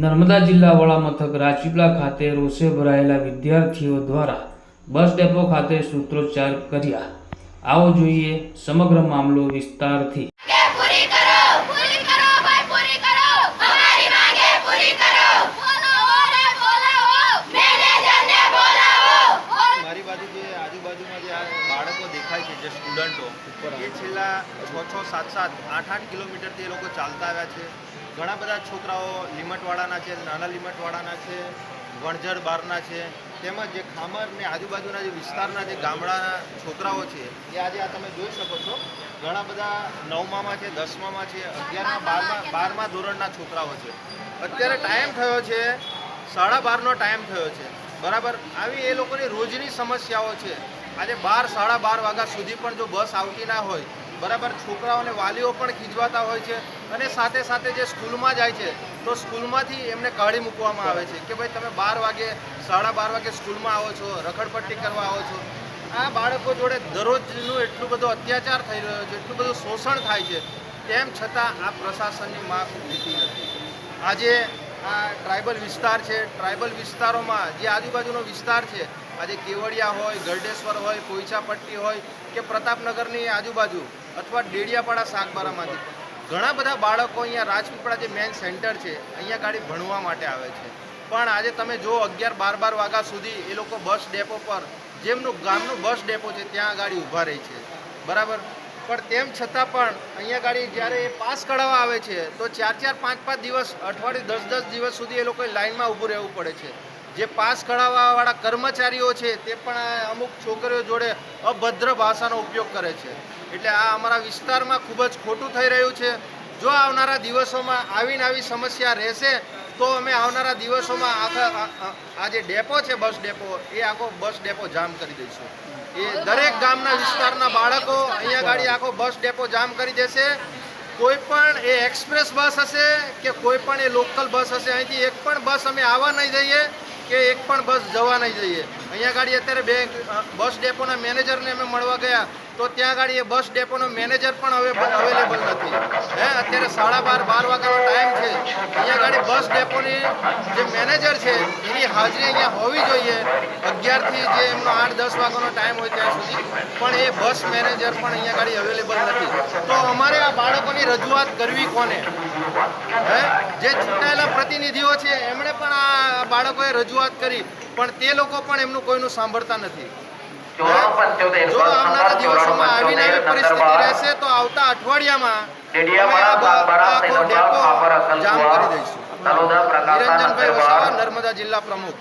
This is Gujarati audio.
નર્મદા જિલ્લા વડા મથક રાજપીપળા ખાતે રોષે ભરાયેલા વિદ્યાર્થીઓ દ્વારા બસ ડેપો ખાતે સૂત્રોચ્ચાર કર્યા. આવો જોઈએ સમગ્ર મામલો વિસ્તારથી. છ છ સાત સાત આઠ આઠ કિલોમીટરથી એ લોકો ચાલતા આવ્યા છે. ઘણા બધા છોકરાઓ લીમટવાળાના છે, નાના લીમટવાળાના છે, વણઝર બારના છે, તેમજ જે ખામર ને આજુબાજુના જે વિસ્તારના જે ગામડાના છોકરાઓ છે, એ આજે આ તમે જોઈ શકો છો. ઘણા બધા નવમામાં છે, દસમામાં છે, અગિયારમાં, બારમા બારમા ધોરણના છોકરાઓ છે. અત્યારે ટાઈમ થયો છે, સાડા બારનો ટાઈમ થયો છે. બરાબર? આવી એ લોકોની રોજની સમસ્યાઓ છે. આજે બાર, સાડા બાર વાગ્યા સુધી પણ જો બસ આવતી ના હોય બરાબર છોકરાઓને વાલીઓ પણ ખીજવાતા હોય છે અને સાથે સાથે જે સ્કૂલમાં જાય છે, તો સ્કૂલમાંથી એમને કાઢી મૂકવામાં આવે છે કે ભાઈ તમે બાર વાગે, સાડા બાર વાગે સ્કૂલમાં આવો છો, રખડપટ્ટી કરવા આવો છો. આ બાળકો જોડે દરરોજનું એટલું બધો અત્યાચાર થઈ રહ્યો છે, એટલું બધું શોષણ થાય છે, તેમ છતાં આ પ્રશાસનની માફ લીધી નથી. આજે આ ટ્રાઇબલ વિસ્તાર છે, ટ્રાઇબલ વિસ્તારોમાં જે આજુબાજુનો વિસ્તાર છે, આજે કેવડિયા હોય, ગરડેશ્વર હોય, પોઈચાપટ્ટી હોય કે પ્રતાપનગરની આજુબાજુ અથવા ડેડિયાપાડા શાકબારામાંથી ઘણા બધા બાળકો અહીંયા રાજપીપળા જે મેન સેન્ટર છે, અહીંયા ગાડી ભણવા માટે આવે છે. પણ આજે તમે જો અગિયાર બાર બાર વાગ્યા સુધી એ લોકો બસ ડેપો પર, જેમનું ગામનું બસ ડેપો છે, ત્યાં ગાડી ઊભા રહી છે. બરાબર? પણ તેમ છતાં પણ અહીંયા ગાડી જ્યારે એ પાસ કઢાવવા આવે છે, તો ચાર ચાર પાંચ પાંચ દિવસ, અઠવાડિયે દસ દસ દિવસ સુધી એ લોકોએ લાઇનમાં ઊભું રહેવું પડે છે. જે પાસ કઢાવવાવાળા કર્મચારીઓ છે, તે પણ અમુક છોકરીઓ જોડે અભદ્ર ભાષાનો ઉપયોગ કરે છે. એટલે આ અમારા વિસ્તારમાં ખૂબ જ ખોટું થઈ રહ્યું છે. જો આવનારા દિવસોમાં આવીને આવી સમસ્યા રહેશે, તો અમે આવનારા દિવસોમાં આખા આ- જે ડેપો છે, બસ ડેપો, એ આખો બસ ડેપો જામ કરી દઈશું. એ દરેક ગામના વિસ્તારના બાળકો અહીંયા ગાડી આખો બસ ડેપો જામ કરી દેશે. કોઈ પણ એ એક્સપ્રેસ બસ હશે કે કોઈ પણ એ લોકલ બસ હશે, અહીંથી એક પણ બસ અમે આવવા નહીં દઈએ. કે એક પણ બસ જવા નહીં જઈએ અહીંયા ગાડી અત્યારે બે બસ ડેપોના મેનેજરને અમે મળવા ગયા, તો ત્યાં ગાડી એ બસ ડેપોનો મેનેજર પણ હવે અવેલેબલ નથી. હે, અત્યારે સાડા બાર બાર વાગ્યાનો ટાઈમ છે. અહીંયા ગાડી બસ ડેપોની જે મેનેજર છે, એની હાજરી અહીંયા હોવી જોઈએ. અગિયારથી જે એમનો આઠ, દસ વાગ્યાનો ટાઈમ હોય ત્યાં સુધી. પણ એ બસ મેનેજર પણ અહીંયા ગાડી અવેલેબલ નથી. તો અમારે આ બાળકોની રજૂઆત કરવી કોને? હે? જે ચૂંટાયેલા પ્રતિનિધિઓ છે, એમણે પણ બાળકોએ રજૂઆત કરી પણ તે લોકો પણ એમનું કોઈનું સાંભળતા નથી. જો આવનારા દિવસોમાં આવીને આવી પરિસ્થિતિ રહેશે તો આવતા અઠવાડિયામાં જામ કરી દઈશું. નિરંજનભાઈ વસાવા નર્મદા જિલ્લા પ્રમુખ.